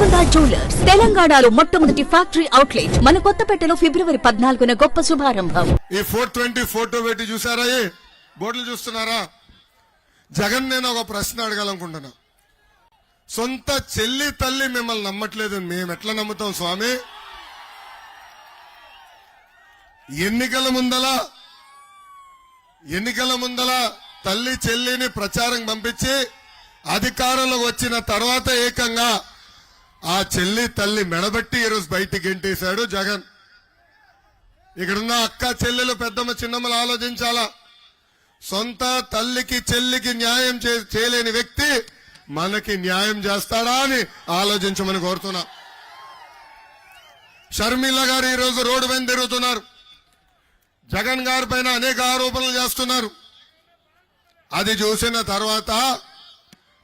Golconda jewellers తెలంగాణలో మొట్టమొదటి factory outlet మన కొత్తపేటలో ఫిబ్రవరి పద్నాలుగున గొప్ప శుభారంభం. ఈ ఫోర్ ట్వంటీ ఫోటో పెట్టి చూసారా ఏ? బోర్డులు చూస్తున్నారా? జగన్ నేను ఒక ప్రశ్న అడగాలనుకుంటున్నా. సొంత చెల్లి తల్లి మిమ్మల్ని నమ్మట్లేదు మేము ఎట్లా నమ్ముతాం స్వామి? ఎన్నికల ముందల ఎన్నికల ముందల తల్లి చెల్లిని ప్రచారం పంపించి అధికారంలోకి వచ్చిన తర్వాత ఏకంగా ఆ చెల్లి తల్లి మెడబట్టి ఈరోజు బయటికి గెంటేశాడు జగన్. ఇక్కడున్న అక్క చెల్లెలు పెద్దమ్మ చిన్నమ్మలు ఆలోచించాలా? సొంత తల్లికి చెల్లికి న్యాయం చేయలేని వ్యక్తి మనకి న్యాయం చేస్తాడా అని ఆలోచించమని కోరుతున్నా. షర్మిల గారు ఈరోజు రోడ్డు పైన తిరుగుతున్నారు. జగన్ గారి పైన అనేక ఆరోపణలు చేస్తున్నారు. అది చూసిన తర్వాత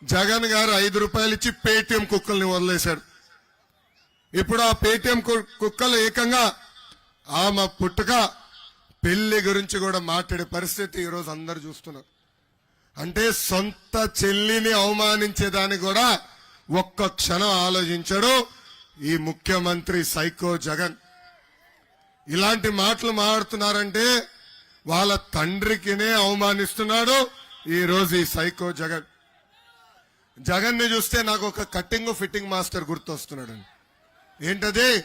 జగన్ గారు ఐదు రూపాయలు ఇచ్చి పేటిఎం కుక్కల్ని వదిలేశాడు. ఇప్పుడు ఆ పేటిఎం కు- కుక్కలు ఏకంగా ఆమె పుట్టుక పెళ్ళి గురించి కూడా మాట్లాడే పరిస్థితి ఈరోజు అందరు చూస్తున్నారు. అంటే సొంత చెల్లిని అవమానించేదాన్ని కూడా ఒక్క క్షణం ఆలోచించడు ఈ ముఖ్యమంత్రి సైకో జగన్. ఇలాంటి మాటలు మాట్లాడుతున్నారంటే వాళ్ళ తండ్రికినే అవమానిస్తున్నాడు ఈరోజు ఈ సైకో జగన్. జగన్ని చూస్తే నాకు ఒక కట్టింగ్ ఫిట్టింగ్ మాస్టర్ గుర్తొస్తున్నాడు ఏంటది?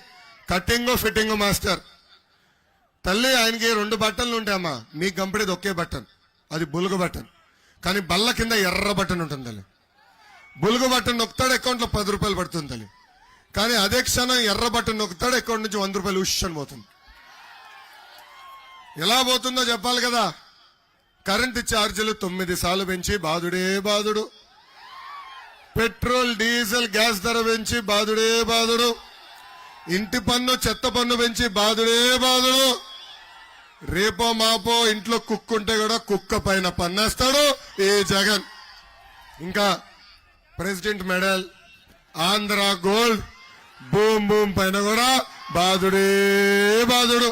Cutting fitting master. తల్లి ఆయనకి రెండు బట్టలు ఉంటాయమ్మా మీకు కంపెనీది ఒకే బటన్. అది బులుగు బటన్. కానీ బల్ల కింద ఎర్ర బటన్ ఉంటుంది తల్లి. బులుగు బటన్ నొక్కుతాడు అకౌంట్లో పది రూపాయలు పడుతుంది తల్లి. కానీ అదే క్షణం ఎర్ర బట్టన్ నొక్కుతాడు అకౌంట్ నుంచి వంద రూపాయలు ఉష్ పోతుంది. ఎలా పోతుందో చెప్పాలి కదా? కరెంటు ఛార్జీలు తొమ్మిది సార్లు పెంచి బాధుడే బాధుడు. పెట్రోల్ డీజిల్ గ్యాస్ ధర పెంచి బాధుడే బాధుడు. ఇంటి పన్ను చెత్త పన్ను పెంచి బాధుడే బాధుడు. రేపో మాపో ఇంట్లో కుక్క ఉంటే కూడా కుక్క పైన పన్నేస్తాడు ఏ జగన్. ఇంకా President Medal Andhra Gold Boom Boom పైన కూడా బాధుడే బాధుడు.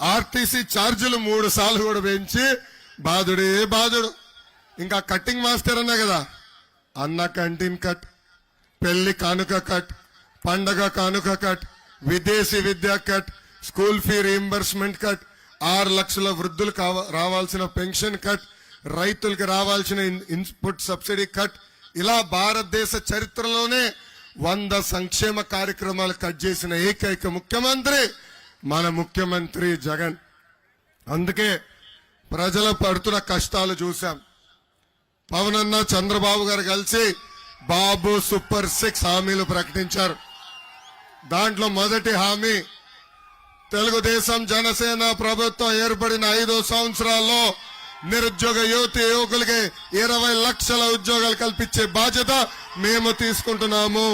ఆర్టీసీ ఛార్జీలు మూడు సార్లు కూడా పెంచి బాధుడే బాధుడు. ఇంకా కట్టింగ్ మాస్టర్ అన్నా కదా అన్న కంటిన్ కట్ పెళ్ళి కానుక కట్ పండగ కానుక కట్ విదేశీ విద్యా cut school fee reimbursement cut ఆరు లక్షల వృద్ధులు కావ- రావాల్సిన పెన్షన్ కట్ రైతులకు రావాల్సిన ఇన్- ఇన్పుట్ సబ్సిడీ కట్. ఇలా భారతదేశ చరిత్రలోనే వంద సంక్షేమ కార్యక్రమాలు కట్ చేసిన ఏకైక ముఖ్యమంత్రి మన ముఖ్యమంత్రి జగన్. అందుకే ప్రజలు పడుతున్న కష్టాలు చూశాం. పవన్ అన్న చంద్రబాబు గారు కలిసి బాబు సూపర్ సిక్స్ హామీలు ప్రకటించారు. దాంట్లో మొదటి హామీ తెలుగుదేశం జనసేన ప్రభుత్వం ఏర్పడిన ఐదు సంవత్సరాల్లో నిరుద్యోగ యువతి యువకులకి ఇరవై లక్షల ఉద్యోగాలు కల్పించే బాధ్యత మేము తీసుకుంటున్నాము.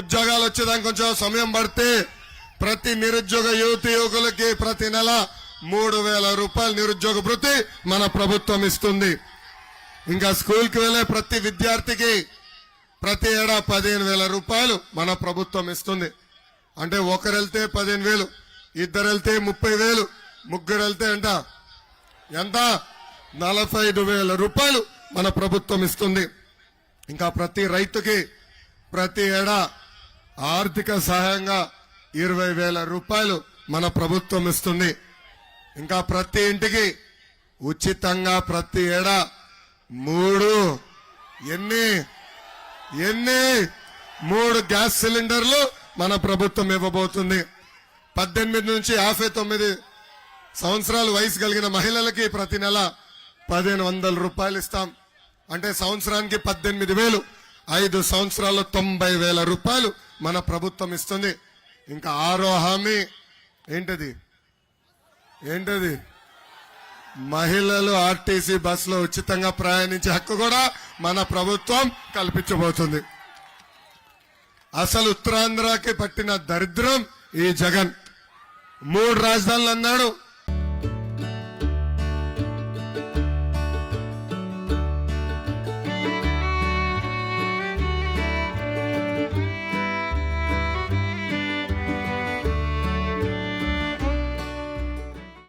ఉద్యోగాలు వచ్చేదానికి కొంచెం సమయం పడితే ప్రతి నిరుద్యోగ యువతి యువకులకి ప్రతి నెల మూడు వేల రూపాయల నిరుద్యోగ వృత్తి మన ప్రభుత్వం ఇస్తుంది. ఇంకా స్కూల్కి వెళ్ళే ప్రతి విద్యార్థికి ప్రతి ఏడా పదిహేను వేల రూపాయలు మన ప్రభుత్వం ఇస్తుంది. అంటే ఒకరు వెళ్తే పదిహేను వేలు ఇద్దరు వెళ్తే ముప్పై వేలు ముగ్గురు వెళ్తే అంట ఎంత? నలభై ఐదు వేల రూపాయలు మన ప్రభుత్వం ఇస్తుంది. ఇంకా ప్రతి రైతుకి ప్రతి ఏడా ఆర్థిక సహాయంగా ఇరవై వేల రూపాయలు మన ప్రభుత్వం ఇస్తుంది. ఇంకా ప్రతి ఇంటికి ఉచితంగా ప్రతి ఏడా మూడు ఎన్ని ఎన్ని మూడు గ్యాస్ సిలిండర్లు మన ప్రభుత్వం ఇవ్వబోతుంది. పద్దెనిమిది నుంచి యాభై తొమ్మిది సంవత్సరాలు వయసు కలిగిన మహిళలకి ప్రతి నెల పదిహేను వందల రూపాయలు ఇస్తాం. అంటే సంవత్సరానికి పద్దెనిమిది వేలు ఐదు సంవత్సరాల్లో తొంభై వేల రూపాయలు మన ప్రభుత్వం ఇస్తుంది. ఇంకా ఆరో హామీ ఏంటది? ఏంటది? మహిళలు ఆర్టీసీ బస్సులో ఉచితంగా ప్రయాణించే హక్కు కూడా మన ప్రభుత్వం కల్పించబోతుంది. అసలు ఉత్తరాంధ్రకి పట్టిన దరిద్రం ఈ జగన్. మూడు రాజధానులు అన్నాడు